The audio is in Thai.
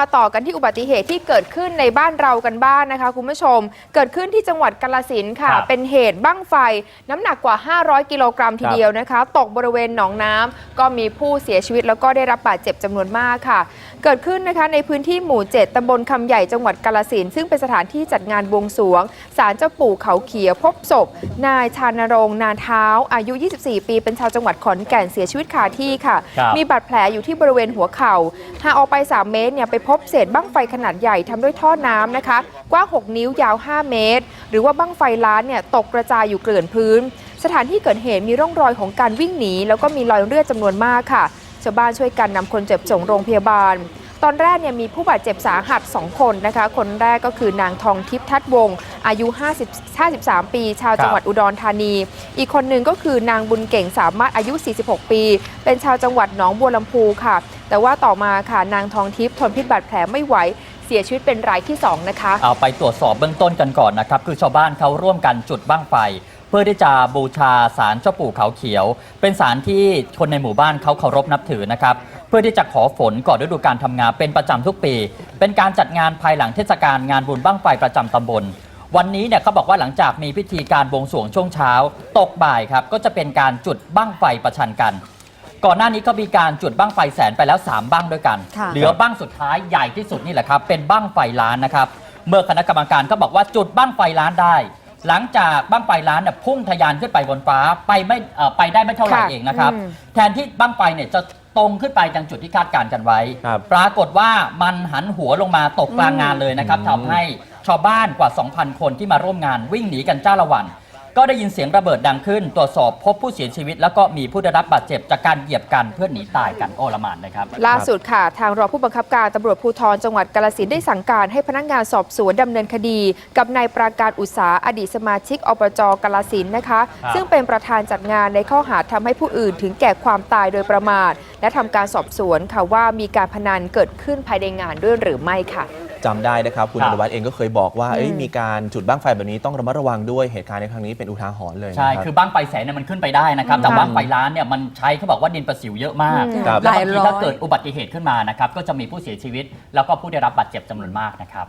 มาต่อกันที่อุบัติเหตุที่เกิดขึ้นในบ้านเรากันบ้างนะคะ คุณผู้ชม เกิดขึ้นที่จังหวัดกาลสินธุ์ค่ะ ครับเป็นเหตุบั้งไฟ น้ำหนักกว่า 500 กิโลกรัมทีเดียวนะคะ ตกบริเวณหนองน้ำก็มีผู้เสียชีวิตแล้วก็ได้รับบาดเจ็บจำนวนมากค่ะ เกิดขึ้นนะคะในพื้นที่หมู่ 7ตำบลคำใหญ่จังหวัดกาลสินธุ์ซึ่งเป็นสถานที่จัดงานบวงสรวงศาลเจ้าปู่เขาเขียวพบศพ นายชานรงค์นานเท้า อายุ 24 ปี เป็นชาวจังหวัดขอนแก่นเสียชีวิตคาที่ค่ะ ครับ มีบาดแผลอยู่ที่บริเวณหัวเข่าห่างออกไป 3 เมตรเนี่ยไปพบเศษบั้งไฟขนาดใหญ่ทำด้วยท่อน้ำนะคะ กว้าง 6 นิ้วยาว 5 เมตร หรือว่าบั้งไฟล้านเนี่ยตกกระจายอยู่เกลื่อนพื้น สถานที่เกิดเหตุมีร่องรอยของการวิ่งหนี แล้วก็มีรอยเลือดจำนวนมากค่ะ ชาวบ้านช่วยกันนำคนเจ็บส่งโรงพยาบาลตอนแรกเนี่ยมีผู้บาดเจ็บสาหัส 2 คนนะคะ คนแรกก็คือนางทองทิพย์ทัดวง อายุ 50 53 ปี ชาวจังหวัดอุดรธานี อีกคนหนึ่งก็คือนางบุญเก่งสามารถอายุ 46 ปี เป็นชาวจังหวัดหนองบัวลำพูค่ะ แต่ว่าต่อมาค่ะนางทองทิพย์ทนพิษบาดแผลไม่ไหวเสียชีวิตเป็นรายที่ 2 นะคะ เอาไปตรวจสอบเบื้องต้นกันก่อนนะครับ คือชาวบ้านเขาร่วมกันจุดบั้งไฟ เพื่อที่จะบูชาสารเจ้าปู่เขาเขียว เป็นสารที่คนในหมู่บ้านเขาเคารพนับถือนะครับ เพื่อที่จะขอฝนก่อนฤดูการทำงานเป็นประจำทุกปี เป็นการจัดงานภายหลังเทศกาลงานบุญบั้งไฟประจำตำบล วันนี้เนี่ยเขาบอกว่าหลังจากมีพิธีการบวงสรวงช่วงเช้า ตกบ่ายครับก็จะเป็นการจุดบั้งไฟประชันกัน ก่อนหน้านี้ก็มีการจุดบั้งไฟแสนไปแล้ว 3บั้งด้วยกัน ค่ะ เหลือบั้งสุดท้ายใหญ่ที่สุดนี่แหละครับเป็นบั้งไฟล้านนะครับ เมื่อคณะกรรมการก็บอกว่าจุดบั้งไฟล้านได้ หลังจากบั้งไฟล้านเนี่ยพุ่งทะยานขึ้นไปบนฟ้าไปไม่เอ่อไปได้ไม่เท่าไหร่ค่ะเองนะครับ อืม แทนที่บั้งไฟเนี่ยจะตรงขึ้นไปจังจุดที่คาดการณ์กันไว้ ครับ ปรากฏว่ามันหันหัวลงมาตกกลางงานเลยนะครับอืมทำให้ชาวบ้านกว่า 2,000 คนที่มาร่วมงานวิ่งหนีกันจ้าละวัน ก็ได้ยินเสียงระเบิดดังขึ้น ตรวจสอบพบผู้เสียชีวิต แล้วก็มีผู้ได้รับบาดเจ็บจากการเหยียบกันเพื่อหนีตายกันโอลหมานนะครับ ล่าสุดค่ะ ทางรองผู้บังคับการตำรวจภูธรจังหวัดกาลสินธุ์ได้สั่งการให้พนักงานสอบสวนดำเนินคดี กับนายปราการอุตสาอดีตสมาชิกอบจกาลสินธุ์นะคะ ครับ ซึ่งเป็นประธานจัดงานในข้อหาทำให้ผู้อื่นถึงแก่ความตายโดยประมาทและทำการสอบสวนค่ะว่ามีการพนันเกิดขึ้นภายในงานด้วยหรือไม่ค่ะ จำได้นะครับ คุณครัอบนุวัฒน์เองก็เคยบอกว่าเอ้ยอืม มีการจุดบ้างไฟแบบนี้ต้องระมัดระวังด้วยเหตุการณ์ในครั้งนี้เป็นอุทาหรณ์เลยนะใช่รับ คือบ้างไฟแสนเนี่ยมันขึ้นไปได้นะครับ แต่ค่ะบ้างไฟล้านเนี่ยมันใช้เขาบอกว่าดินประสิวเยอะมากอืมครับ แล้วบางหลายทีร้อย ถ้าเกิดอุบัติเหตุขึ้นมานะครับ ก็จะมีผู้เสียชีวิต แล้วก็ผู้ได้รับบาดเจ็บจำนวนมากนะครับ